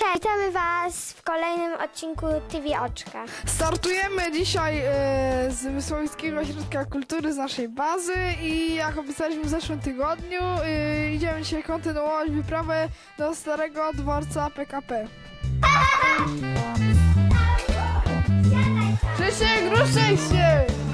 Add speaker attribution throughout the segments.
Speaker 1: Cześć, witamy Was w kolejnym odcinku TV Oczka.
Speaker 2: Startujemy dzisiaj e, z Wysłowickiego Ośrodka Kultury z naszej bazy i jak obiecaliśmy w zeszłym tygodniu, e, idziemy dzisiaj kontynuować wyprawę do starego dworca PKP. Krzysiek, ruszaj się!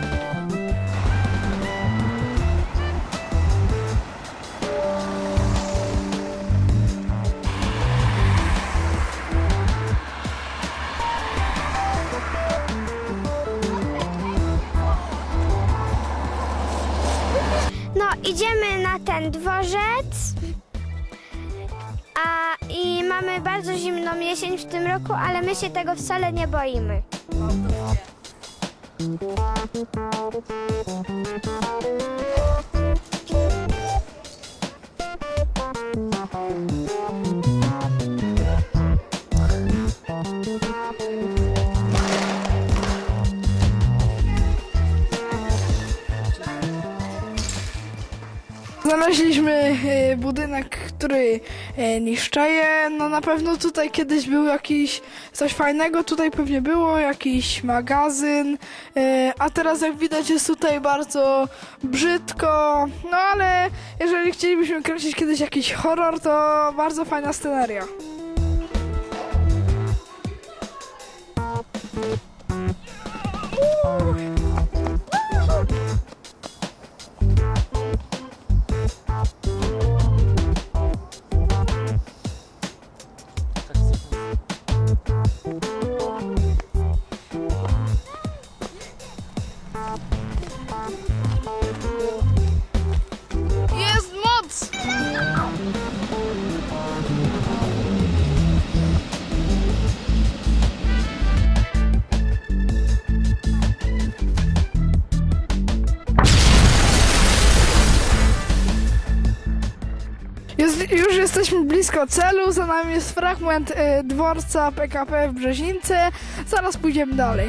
Speaker 1: Idziemy na ten dworzec. A, I mamy bardzo zimną jesień w tym roku, ale my się tego wcale nie boimy.
Speaker 2: Znaleźliśmy e, budynek, który e, niszczeje. No na pewno tutaj kiedyś był jakiś coś fajnego, tutaj pewnie było jakiś magazyn, e, a teraz jak widać jest tutaj bardzo brzydko. No ale jeżeli chcielibyśmy kręcić kiedyś jakiś horror, to bardzo fajna sceneria. Jest moc! Jest, już jesteśmy blisko celu, za nami jest fragment y, dworca PKP w Brzezińce. Zaraz pójdziemy dalej.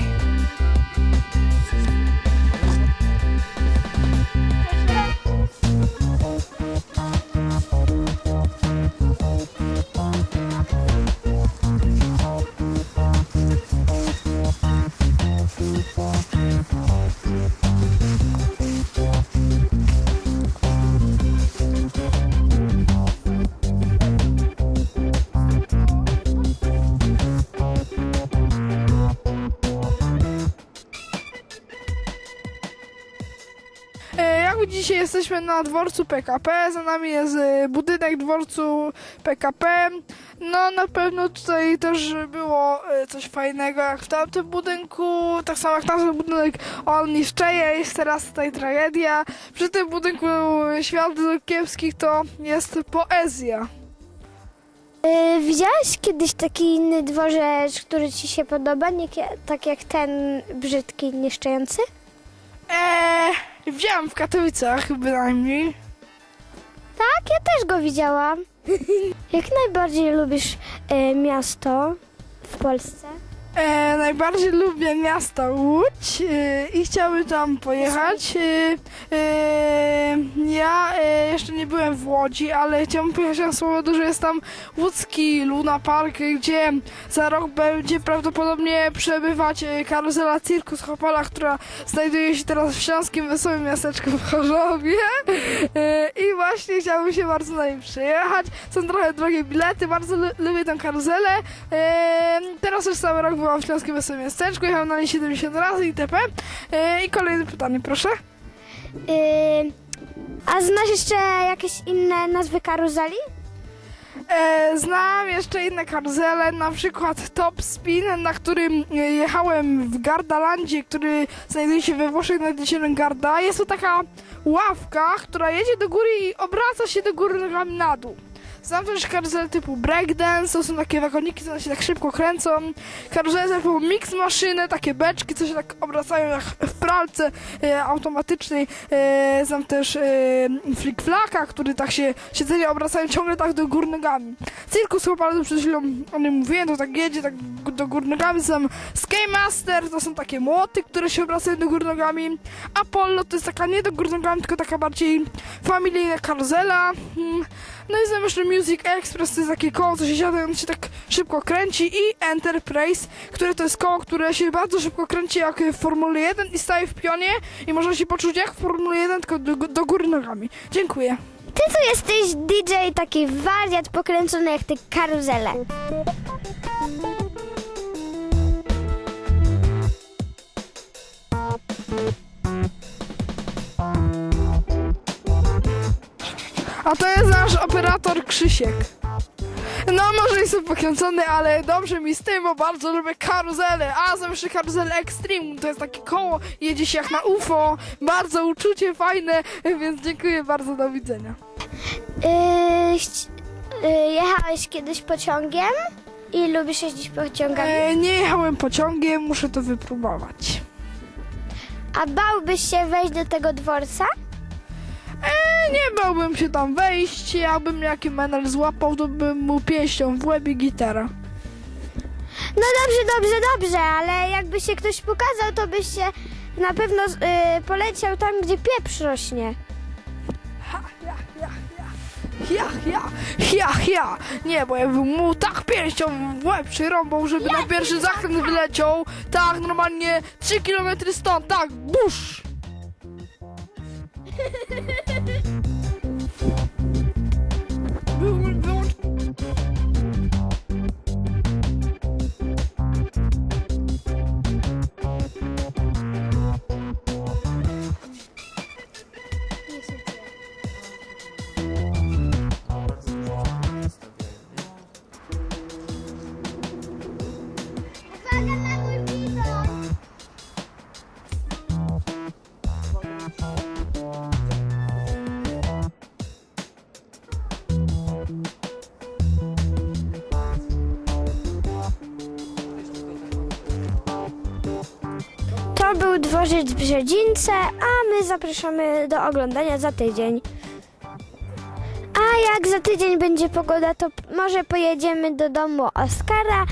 Speaker 2: Jak widzicie, jesteśmy na dworcu PKP. Za nami jest e, budynek dworcu PKP. No, na pewno tutaj też było e, coś fajnego jak w tamtym budynku. Tak samo jak tamten budynek on niszczeje, jest teraz tutaj tragedia. Przy tym budynku świat kiepskich to jest poezja.
Speaker 1: Yy, widziałeś kiedyś taki inny dworzec, który Ci się podoba, nie, tak jak ten brzydki, niszczący?
Speaker 2: Widziałem w Katowicach bynajmniej.
Speaker 1: Tak, ja też go widziałam. jak najbardziej lubisz e, miasto w Polsce?
Speaker 2: E, najbardziej lubię miasto Łódź e, i chciałbym tam pojechać. E, e, ja e, jeszcze nie byłem w Łodzi, ale chciałbym pojechać z powodu, że jest tam łódzki Luna Park, gdzie za rok będzie prawdopodobnie przebywać e, karuzela Cirkus Chopala, która znajduje się teraz w Śląskim Wesołym Miasteczku w Chorzowie. E, I właśnie chciałbym się bardzo na nim przyjechać. Są trochę drogie bilety, bardzo lu- lubię tę karuzelę. E, teraz już cały rok byłam w Śląskim Wesołym Miasteczku, jechałam na niej 70 razy itp. E, I kolejne pytanie, proszę.
Speaker 1: Yy, a znasz jeszcze jakieś inne nazwy karuzeli?
Speaker 2: E, znam jeszcze inne karuzele, na przykład Top Spin, na którym e, jechałem w Gardalandzie, który znajduje się we Włoszech nad jeziorem Garda. Jest to taka ławka, która jedzie do góry i obraca się do góry nogami na dół. Znam też karuzele typu breakdance, to są takie wagoniki, co się tak szybko kręcą. Karuzele typu mix maszyny, takie beczki, co się tak obracają jak w pralce e, automatycznej. E, znam też e, flick-flaka, który tak się siedzenia obracają ciągle tak do góry nogami. Cirkus chyba przed chwilą o nim mówiłem, to tak jedzie tak do góry nogami. Znam Skamaster, to są takie młoty, które się obracają do góry nogami. Apollo to jest taka nie do góry nogami, tylko taka bardziej familijna karuzela. Mm, No i znam jeszcze Music Express, to jest takie koło, co się siada on się tak szybko kręci. I Enterprise, które to jest koło, które się bardzo szybko kręci jak w Formule 1 i staje w pionie i można się poczuć jak w Formule 1, tylko do, do góry nogami. Dziękuję.
Speaker 1: Ty tu jesteś DJ, taki wariat pokręcony jak te karuzele.
Speaker 2: A to jest nasz operator Krzysiek. No, może jestem pokręcony, ale dobrze mi z tym, bo bardzo lubię karuzele. A, jeszcze karuzelę Extreme, to jest takie koło, jedzie się jak na UFO. Bardzo uczucie fajne, więc dziękuję bardzo, do widzenia.
Speaker 1: Yy, yy, jechałeś kiedyś pociągiem i lubisz jeździć pociągami?
Speaker 2: E, nie jechałem pociągiem, muszę to wypróbować.
Speaker 1: A bałbyś się wejść do tego dworca?
Speaker 2: Nie bałbym się tam wejść, jakbym jaki menel złapał, to bym mu pięścią w łeb i gitara.
Speaker 1: No dobrze, dobrze, dobrze, ale jakby się ktoś pokazał, to byś się na pewno yy, poleciał tam, gdzie pieprz rośnie.
Speaker 2: Ha, ja, ja, ja. Ja, ja, ja, ja. Nie, bo ja bym mu tak pięścią w łeb przyrąbał, żeby na pierwszy zakręt wyleciał. Tak, normalnie 3 km stąd, tak, busz.
Speaker 1: dworzec w Brzezince, a my zapraszamy do oglądania za tydzień. A jak za tydzień będzie pogoda, to może pojedziemy do domu Oskara,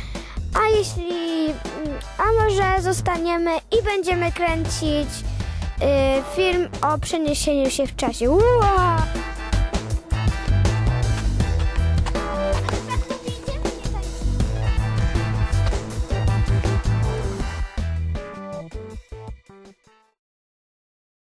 Speaker 1: a jeśli... mm, a może zostaniemy i będziemy kręcić y, film o przeniesieniu się w czasie.